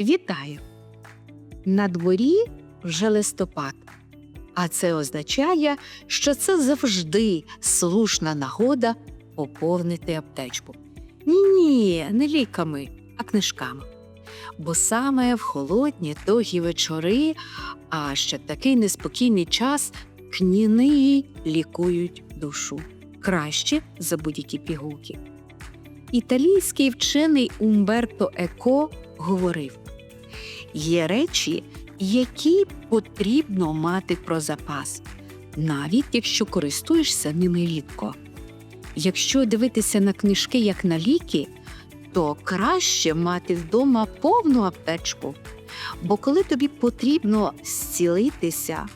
Вітаю! На дворі вже листопад, а це означає, що це завжди слушна нагода поповнити аптечку. Ні, не ліками, а книжками. Бо саме в холодні довгі вечори, а ще такий неспокійний час книги лікують душу краще за будь-які пігулки. Італійський вчений Умберто Еко говорив: є речі, які потрібно мати про запас, навіть якщо користуєшся ними рідко. Якщо дивитися на книжки як на ліки, то краще мати вдома повну аптечку. Бо коли тобі потрібно зцілитися,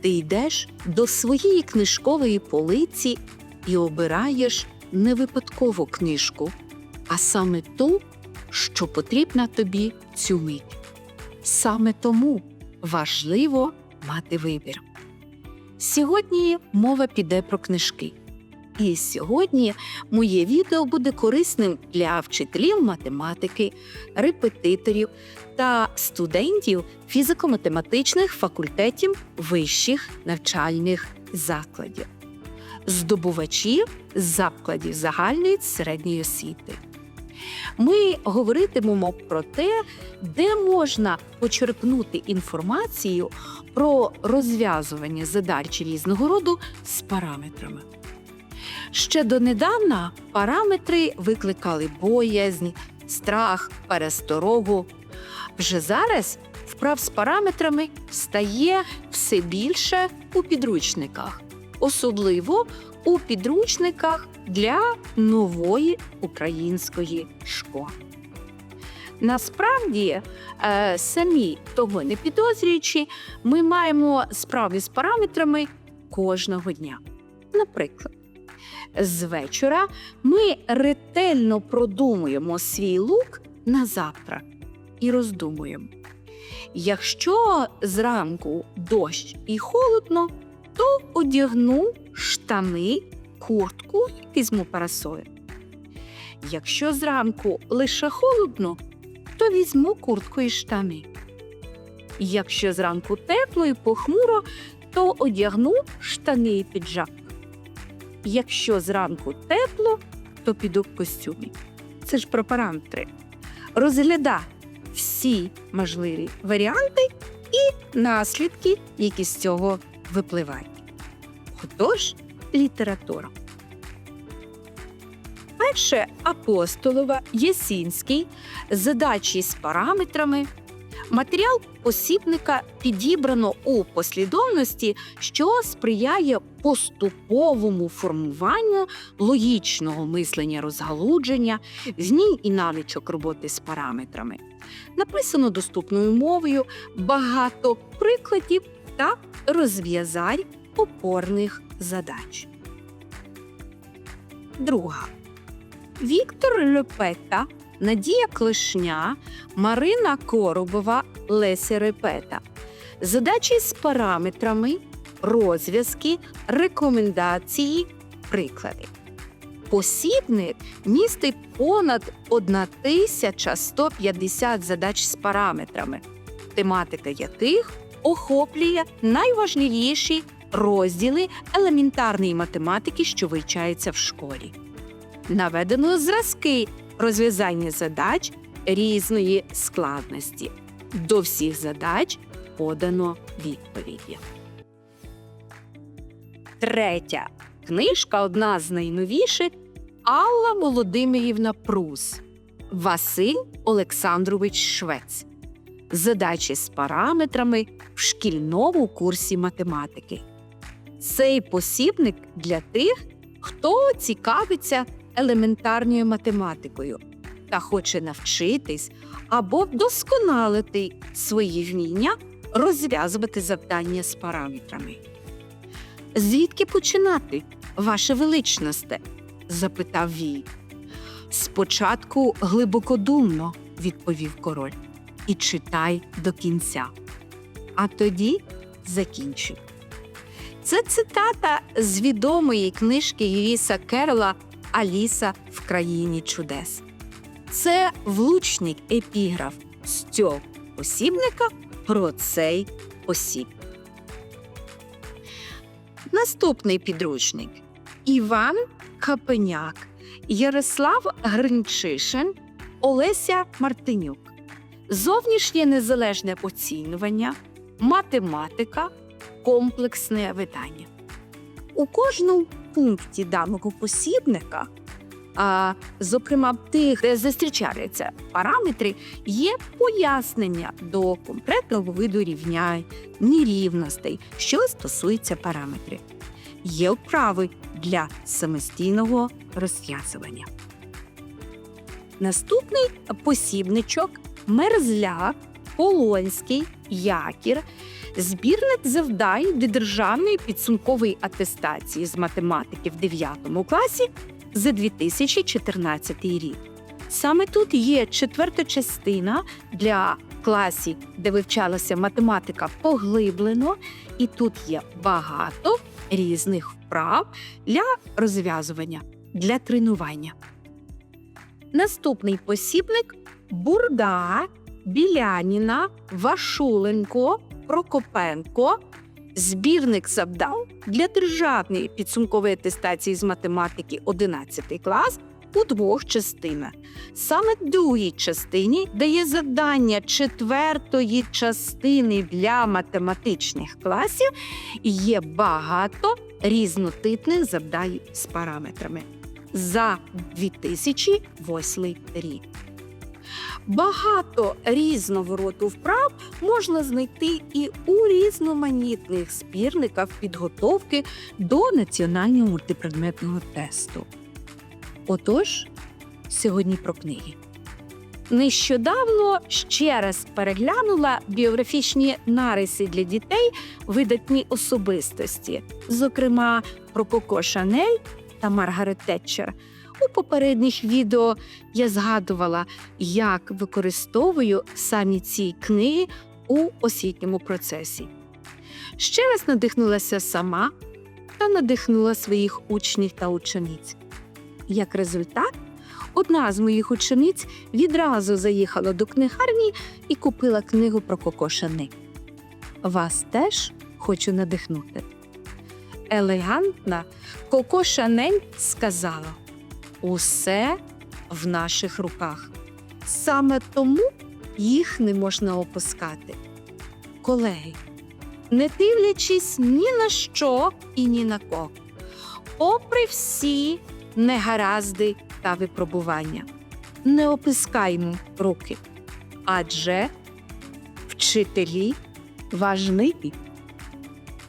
ти йдеш до своєї книжкової полиці і обираєш не випадкову книжку, а саме ту, що потрібна тобі цю мить. Саме тому важливо мати вибір. Сьогодні мова піде про книжки. І сьогодні моє відео буде корисним для вчителів математики, репетиторів та студентів фізико-математичних факультетів вищих навчальних закладів, здобувачів закладів загальної середньої освіти. Ми говоритимемо про те, де можна почерпнути інформацію про розв'язування задач різного роду з параметрами. Ще донедавна параметри викликали боязнь, страх, пересторогу. Вже зараз вправ з параметрами стає все більше у підручниках, особливо у підручниках для нової української школи. Насправді, е, самі того не підозрюючи, ми маємо справи з параметрами кожного дня. Наприклад, з вечора ми ретельно продумуємо свій лук на завтра і роздумуємо. Якщо зранку дощ і холодно, то одягну штани, куртку візьму парасоль. Якщо зранку лише холодно, то візьму куртку і штани. Якщо зранку тепло і похмуро, то одягну штани і піджак. Якщо зранку тепло, то піду в костюмі. Це ж про параметри. Розгляда всі можливі варіанти і наслідки, які з цього випливають. Отож, література. Перше апостолова, Єсінський, задачі з параметрами. Матеріал посібника підібрано у послідовності, що сприяє поступовому формуванню логічного мислення розгалудження, вмінь і навичок роботи з параметрами. Написано доступною мовою багато прикладів та розв'язань опорних задач. Друга. Віктор Лепета, Надія Клешня, Марина Коробова, Леся Репета. Задачі з параметрами, розв'язки, рекомендації, приклади. Посібник містить понад 1150 задач з параметрами, тематика яких охоплює найважливіші розділи елементарної математики, що вивчаються в школі. Наведено зразки розв'язання задач різної складності. До всіх задач подано відповіді. Третя книжка одна з найновіших Алла Володимирівна Прус, Василь Олександрович Швець. Задачі з параметрами в шкільному курсі математики. Цей посібник для тих, хто цікавиться елементарною математикою та хоче навчитись або вдосконалити свої вміння розв'язувати завдання з параметрами. Звідки починати, ваше величносте? запитав Вій. Спочатку глибокодумно, відповів король, і читай до кінця, а тоді закінчуй. Це цитата з відомої книжки Юріса Керла Аліса в країні чудес. Це влучний епіграф з цього посібника про цей посіб. Наступний підручник Іван Капеняк, Ярослав Гринчишин, Олеся Мартинюк. Зовнішнє незалежне оцінювання, математика, комплексне видання. У кожному пункті даного посібника, а, зокрема тих, де зустрічаються параметри, є пояснення до конкретного виду рівнянь, нерівностей, що стосується параметрів. Є вправи для самостійного розв'язування. Наступний посібничок мерзляк, полонський, якір, збірник завдань до державної підсумкової атестації з математики в 9 класі за 2014 рік. Саме тут є четверта частина для класів, де вивчалася математика поглиблено, і тут є багато різних вправ для розв'язування, для тренування. Наступний посібник Бурда, Біляніна, Вашуленко, Прокопенко. Збірник завдань для державної підсумкової атестації з математики 11 клас у двох частинах. Саме в другій частині дає завдання четвертої частини для математичних класів і є багато різнотипних завдань з параметрами за 2008 рік. Багато різного роду вправ можна знайти і у різноманітних збірниках підготовки до національного мультипредметного тесту. Отож, сьогодні про книги. Нещодавно ще раз переглянула біографічні нариси для дітей видатні особистості, зокрема про Коко Шанель та Маргарет Тетчер. У попередніх відео я згадувала, як використовую самі ці книги у освітньому процесі. Ще раз надихнулася сама та надихнула своїх учнів та учениць. Як результат, одна з моїх учениць відразу заїхала до книгарні і купила книгу про Коко Шанель. Вас теж хочу надихнути. Елегантна Коко Шанель сказала: усе в наших руках. Саме тому їх не можна опускати. Колеги, не дивлячись ні на що і ні на кого, попри всі негаразди та випробування, не опускаймо руки, адже вчителі важливі.